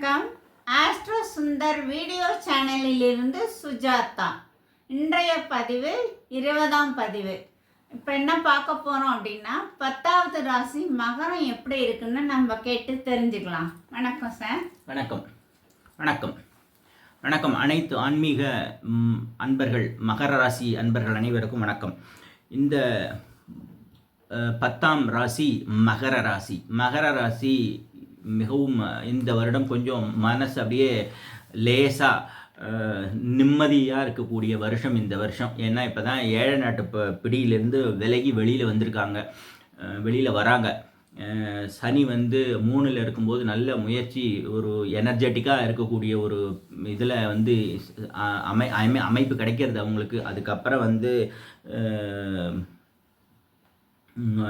வணக்கம். Astro Sundar video சேனலிலிருந்து சுஜாதா. இன்றைய பதிவு இருபதாம் பதிவு. இப்போ என்ன பார்க்க போகிறோம் அப்படின்னா பத்தாவது ராசி மகரம் எப்படி இருக்குன்னு நம்ம கேட்டு தெரிஞ்சுக்கலாம். வணக்கம் சார். வணக்கம். வணக்கம். வணக்கம். அனைத்து ஆன்மீக அன்பர்கள் மகர ராசி அன்பர்கள் அனைவருக்கும் வணக்கம். இந்த பத்தாம் ராசி மகர ராசி. மகர ராசி மிகவும் இந்த வருடம் கொஞ்சம் மனசு அப்படியே லேசாக நிம்மதியாக இருக்கக்கூடிய வருஷம் இந்த வருஷம். ஏன்னா இப்போ தான் ஏழை நாட்டு ப பிடியிலேருந்து விலகி வெளியில் வந்திருக்காங்க. வெளியில் வராங்க. சனி வந்து மூணில் இருக்கும்போது நல்ல முயற்சி ஒரு எனர்ஜெட்டிக்காக இருக்கக்கூடிய ஒரு இதில் வந்து அமை அமை அமைப்பு கிடைக்கிறது அவங்களுக்கு. அதுக்கப்புறம் வந்து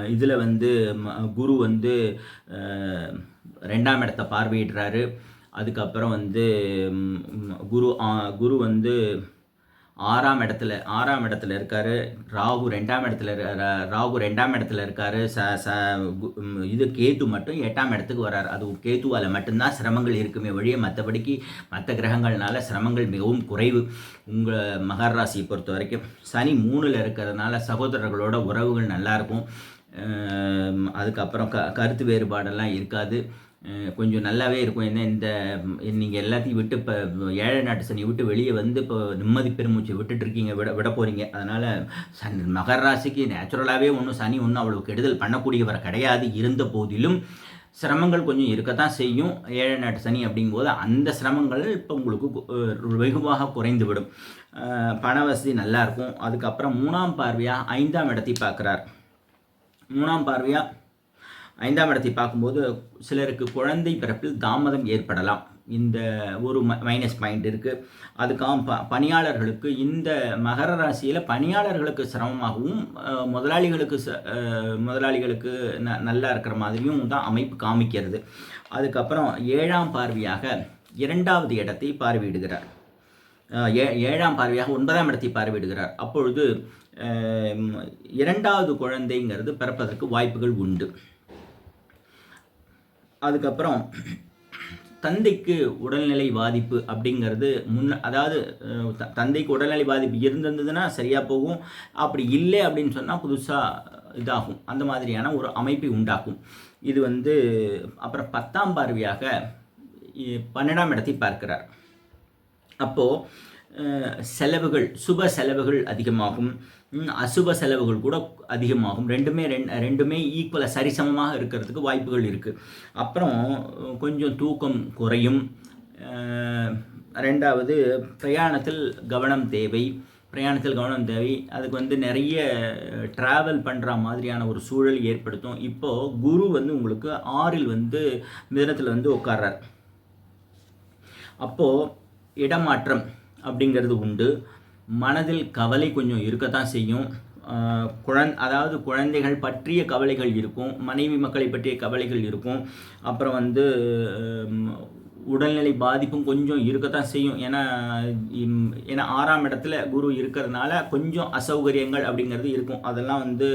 இதில் வந்து ம- குரு வந்து ரெண்டாம் இடத்த பார்வையிடுறாரு. அதுக்கப்புறம் வந்து குரு குரு வந்து ஆறாம் இடத்துல ஆறாம் இடத்துல இருக்காரு. ராகு ரெண்டாம் இடத்துல ரா- ராகு ரெண்டாம் இடத்துல இருக்காரு. ச ச கு- இது கேத்து மட்டும் எட்டாம் இடத்துக்கு வராரு. அது கேத்துவால் மட்டும்தான் சிரமங்கள் இருக்குமே வழிய மற்றபடிக்கு மற்ற கிரகங்கள்னால சிரமங்கள் மிகவும் குறைவு. உங்கள் மகர ராசியை பொறுத்த வரைக்கும். சனி மூணில் இருக்கிறதுனால சகோதரர்களோட உறவுகள் நல்லாயிருக்கும் அதுக்கப்புறம் க கருத்து வேறுபாடெல்லாம் இருக்காது. கொஞ்சம் நல்லாவே இருக்கும். ஏன்னா இந்த நீங்கள் எல்லாத்தையும் விட்டு இப்போ ஏழை நாட்டு சனி விட்டு வெளியே வந்து இப்போ நிம்மதி பெருமூச்சு விட்டுட்டு இருக்கீங்க விட விட போகிறீங்க அதனால் சன் மகர ராசிக்கு நேச்சுரலாகவே ஒன்றும் சனி ஒன்றும் அவ்வளோ கெடுதல் பண்ணக்கூடியவர் கிடையாது. இருந்த போதிலும் சிரமங்கள் கொஞ்சம் இருக்கத்தான் செய்யும். ஏழை நாட்டு சனி அப்படிங்கும்போது அந்த சிரமங்கள் இப்போ உங்களுக்கு கு- வெகுவாக குறைந்துவிடும். பண வசதி நல்லாயிருக்கும். அதுக்கப்புறம் மூணாம் பார்வையாக ஐந்தாம் இடத்தை பார்க்குறார். மூணாம் பார்வையாக ஐந்தாம் இடத்தை பார்க்கும்போது சிலருக்கு குழந்தை பிறப்பில் தாமதம் ஏற்படலாம். இந்த ஒரு ம மைனஸ் பாயிண்ட் இருக்குது அதுக்காக ப பணியாளர்களுக்கு இந்த மகர ராசியில் பணியாளர்களுக்கு சிரமமாகவும் முதலாளிகளுக்கு ச முதலாளிகளுக்கு ந நல்லா இருக்கிற மாதிரியும் தான் அமைப்பு காமிக்கிறது. அதுக்கப்புறம் ஏழாம் பார்வையாக இரண்டாவது இடத்தை பார்வையிடுகிறார். ஏ ஏழாம் பார்வையாக ஒன்பதாம் இடத்தை பார்வையிடுகிறார். அப்பொழுது இரண்டாவது குழந்தைங்கிறது பிறப்பதற்கு வாய்ப்புகள் உண்டு. அதுக்கப்புறம் தந்தைக்கு உடல்நிலை பாதிப்பு அப்படிங்கிறது முன்ன அதாவது த- தந்தைக்கு உடல்நிலை பாதிப்பு இருந்திருந்ததுன்னா சரியாக போகும். அப்படி இல்லை அப்படின்னு சொன்னால் புதுசாக இதாகும். அந்த மாதிரியான ஒரு அமைப்பை உண்டாக்கும். இது வந்து அப்புறம் பத்தாம் பார்வையாக பன்னெண்டாம் இடத்தை பார்க்கிறார். அப்போது செலவுகள் சுப செலவுகள் அதிகமாகும். அசுப செலவுகள் கூட அதிகமாகும். ரெண்டுமே ரெண் ரெண்டுமே ஈக்குவலாக சரிசமமாக இருக்கிறதுக்கு வாய்ப்புகள் இருக்குது அப்புறம் கொஞ்சம் தூக்கம் குறையும். ரெண்டாவது பிரயாணத்தில் கவனம் தேவை. பிரயாணத்தில் கவனம் தேவை. அதுக்கு வந்து நிறைய ட்ராவல் பண்ணுற மாதிரியான ஒரு சூழல் ஏற்படுத்தும். இப்போது குரு வந்து உங்களுக்கு ஆறில் வந்து மிதனத்தில் வந்து உட்கார்றார். அப்போது இடமாற்றம் அப்படிங்கிறது உண்டு. மனதில் கவலை கொஞ்சம் இருக்கத்தான் செய்யும். குழந் அதாவது குழந்தைகள் பற்றிய கவலைகள் இருக்கும். மனைவி மக்களை பற்றிய கவலைகள் இருக்கும். அப்புறம் வந்து உடல்நிலை பாதிப்பும் கொஞ்சம் இருக்கத்தான் செய்யும். ஏன்னா ஏன்னா ஆறாம் இடத்துல குரு இருக்கிறதுனால கொஞ்சம் அசௌகரியங்கள் அப்படிங்கிறது இருக்கும். அதெல்லாம் வந்து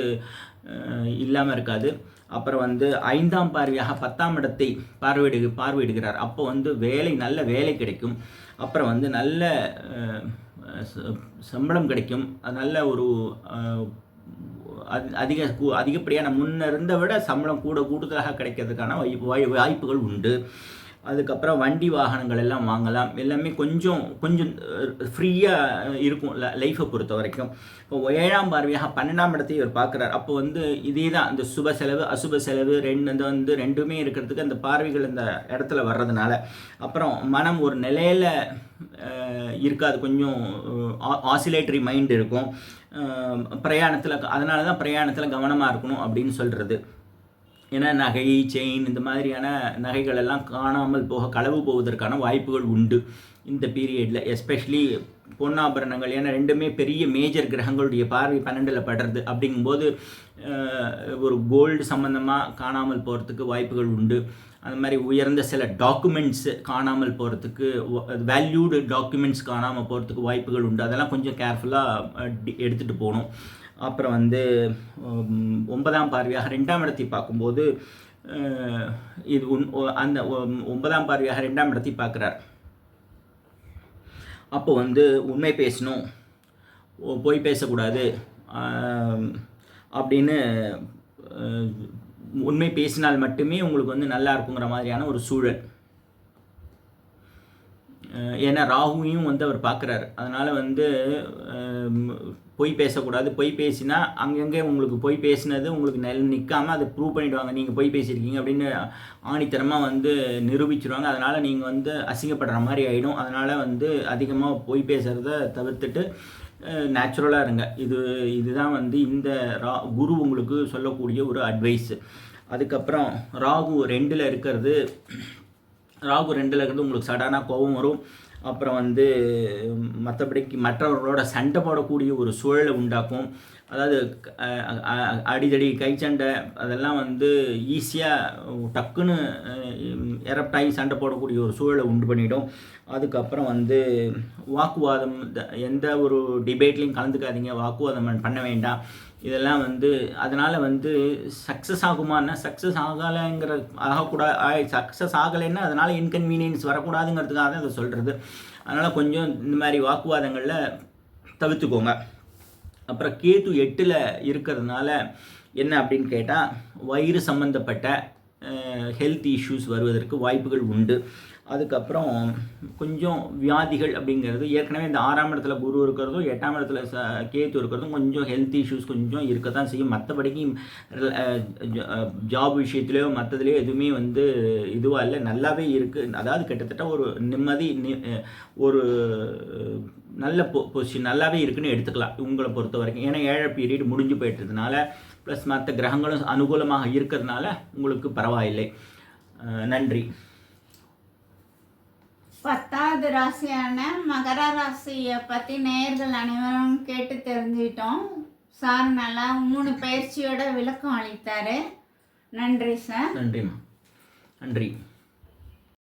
இல்லாமல் இருக்காது. அப்புறம் வந்து ஐந்தாம் பார்வையாக பத்தாம் இடத்தை பார்வையிடு பார்வையிடுகிறார். அப்போ வந்து வேலை நல்ல வேலை கிடைக்கும். அப்புறம் வந்து நல்ல சம்பளம் கிடைக்கும். அது நல்ல ஒரு அதிக கூ- அதிகப்படியான முன்ன இருந்த விட சம்பளம் கூட கூடுதலாக கிடைக்கிறதுக்கான வாய்ப்பு வாய்- வாய்ப்புகள் உண்டு. அதுக்கப்புறம் வண்டி வாகனங்கள் எல்லாம் வாங்கலாம். எல்லாமே கொஞ்சம் கொஞ்சம் ஃப்ரீயாக இருக்கும் லைஃப்பை பொறுத்த வரைக்கும். இப்போ ஏழாம் பார்வையாக பன்னெண்டாம் இடத்தை இவர் பார்க்குறார். அப்போ வந்து இதே தான் இந்த சுப செலவு அசுப செலவு ரெண்டு இந்த வந்து ரெண்டுமே இருக்கிறதுக்கு அந்த பார்வைகள் இந்த இடத்துல வர்றதுனால. அப்புறம் மனம் ஒரு நிலையில் இருக்காது. கொஞ்சம் ஆசிலேட்டரி மைண்ட் இருக்கும். பிரயாணத்தில் அதனால தான் பிரயாணத்தில் கவனமாக இருக்கணும் அப்படின்னு சொல்கிறது ஏன்னா நகை செயின் இந்த மாதிரியான நகைகள் எல்லாம் காணாமல் போக களவு போவதற்கான வாய்ப்புகள் உண்டு. இந்த பீரியடில் எஸ்பெஷலி பொன்னாபரணங்கள். ஏன்னா ரெண்டுமே பெரிய மேஜர் கிரகங்களுடைய பார்வை பன்னெண்டில் படுறது அப்படிங்கும்போது ஒரு கோல்டு சம்மந்தமாக காணாமல் போகிறதுக்கு வாய்ப்புகள் உண்டு. அந்த மாதிரி உயர்ந்த சில டாக்குமெண்ட்ஸ் காணாமல் போகிறதுக்கு வேல்யூடு டாக்குமெண்ட்ஸ் காணாமல் போகிறதுக்கு வாய்ப்புகள் உண்டு. அதெல்லாம் கொஞ்சம் கேர்ஃபுல்லாக எடுத்துகிட்டு போகணும். அப்புறம் வந்து ஒன்பதாம் பார்வையாக ரெண்டாம் இடத்தை பார்க்கும்போது இது உன் அந்த ஒன்பதாம் பார்வையாக ரெண்டாம் இடத்தை பார்க்குறார். அப்போ வந்து உண்மை பேசணும். ஓ- பேசக்கூடாது. அப்படின்னு உண்மை பேசினால் மட்டுமே உங்களுக்கு வந்து நல்லா இருக்குங்கிற மாதிரியான ஒரு சூழல். ஏன்னா ராகுவையும் வந்து அவர் பார்க்குறாரு. அதனால் வந்து பொய் பேசக்கூடாது. பொய் பேசினா அங்கங்கே உங்களுக்கு பொய் பேசினது உங்களுக்கு நெல் நிற்காமல் அதை ப்ரூவ் பண்ணிவிடுவாங்க நீங்கள் பொய் பேசியிருக்கீங்க அப்படின்னு ஆணித்தரமாக வந்து நிரூபிச்சிருவாங்க. அதனால் நீங்கள் வந்து அசிங்கப்படுற மாதிரி ஆகிடும் அதனால் வந்து அதிகமாக பொய் பேசுகிறத தவிர்த்துட்டு நேச்சுரலாக இருங்க. இது இதுதான் வந்து இந்த ரா குரு உங்களுக்கு சொல்லக்கூடிய ஒரு அட்வைஸு அதுக்கப்புறம் ராகு ரெண்டில் இருக்கிறது ராகு ரெண்டில் இருக்கிறது உங்களுக்கு சடனாக கோபம் வரும். அப்புறம் வந்து மற்றபடிக்கு மற்றவர்களோட சண்டை போடக்கூடிய ஒரு சூழலை உண்டாக்கும். அதாவது அடிதடி கை சண்டை அதெல்லாம் வந்து ஈஸியாக டக்குன்னு எரப்டாகி சண்டை போடக்கூடிய ஒரு சூழலை உண்டு பண்ணிடும். அதுக்கப்புறம் வந்து வாக்குவாதம் த- எந்த ஒரு டிபேட்லேயும் கலந்துக்காதீங்க வாக்குவாதம் பண்ண வேண்டாம். இதெல்லாம் வந்து அதனால் வந்து சக்ஸஸ் ஆகுமான்னா சக்ஸஸ் ஆகலைங்கிற ஆகக்கூடாது சக்ஸஸ் ஆகலைன்னா அதனால் இன்கன்வீனியன்ஸ் வரக்கூடாதுங்கிறதுக்காக தான் அதை சொல்கிறது அதனால் கொஞ்சம் இந்த மாதிரி வாக்குவாதங்களில் தவிர்த்துக்கோங்க. அப்புறம் கேது எட்டில் இருக்கிறதுனால என்ன அப்படின்னு கேட்டால் வயிறு சம்மந்தப்பட்ட ஹெல்த் இஷ்யூஸ் வருவதற்கு வாய்ப்புகள் உண்டு. அதுக்கப்புறம் கொஞ்சம் வியாதிகள் அப்படிங்கிறது ஏற்கனவே இந்த ஆறாம் இடத்துல குரு இருக்கிறதும் எட்டாம் இடத்துல ச கேத்து இருக்கிறதும் கொஞ்சம் ஹெல்த் இஷ்யூஸ் கொஞ்சம் இருக்க தான் செய்யும் மற்றபடிக்கு ஜாப் விஷயத்துலையோ மற்றதுலையோ எதுவுமே வந்து இதுவாக இல்லை. நல்லாவே இருக்குது அதாவது கிட்டத்தட்ட ஒரு நிம்மதி நி- ஒரு நல்ல பொ பொசிஷன் நல்லாவே இருக்குன்னு எடுத்துக்கலாம் உங்களை பொறுத்த வரைக்கும். ஏன்னா ஏழை பீரியட் முடிஞ்சு போயிட்டதுனால ப்ளஸ் மற்ற கிரகங்களும் அனுகூலமாக இருக்கிறதுனால உங்களுக்கு பரவாயில்லை. நன்றி. பத்தாவது ராசியான மகர ராசியை பற்றி நேர்கள் அனைவரும் கேட்டு தெரிஞ்சுக்கிட்டோம். சார் நல்லா மூணு பயிற்சியோட விளக்கம் அளித்தார். நன்றி சார். நன்றிம்மா. நன்றி.